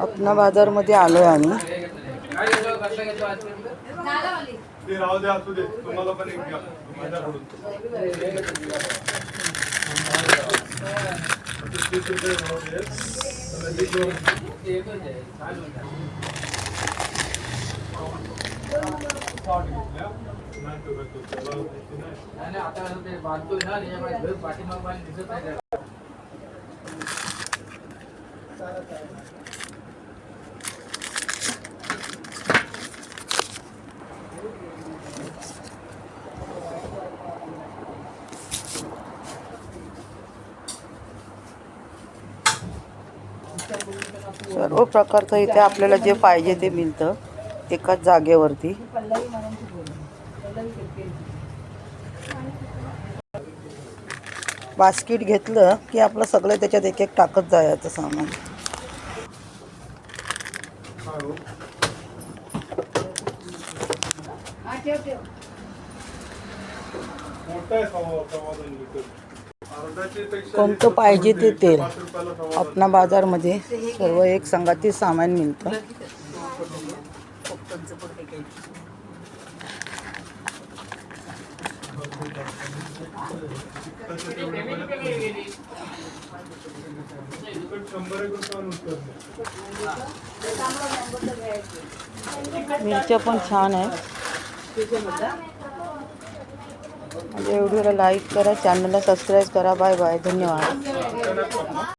अपना बाजारमध्ये आलो आहे आम्ही ते राहू दे असू दे तुम्हाला पण एक घ्या माझ्याकडून आता तीस रुपये राहू दे. आता हे दोन. साठ घेतल्या. नाही तो घेतो. त्याला माहिती नाही. सर्व प्रकारचं इथे आपल्याला जे पाहिजे ते मिळतं. एकाच जागेवरती. बास्किट घेतलं की आपलं सगळं त्याच्यात एक एक टाकत जायचं सामान. कोणतं पाहिजे ते तेल. अपना बाजारमध्ये सर्व एक संघातील सामान मिळतं मिरच्या पण छान आहे म्हणजे एवढी लाईक करा चॅनलला सबस्क्राईब करा. बाय बाय धन्यवाद.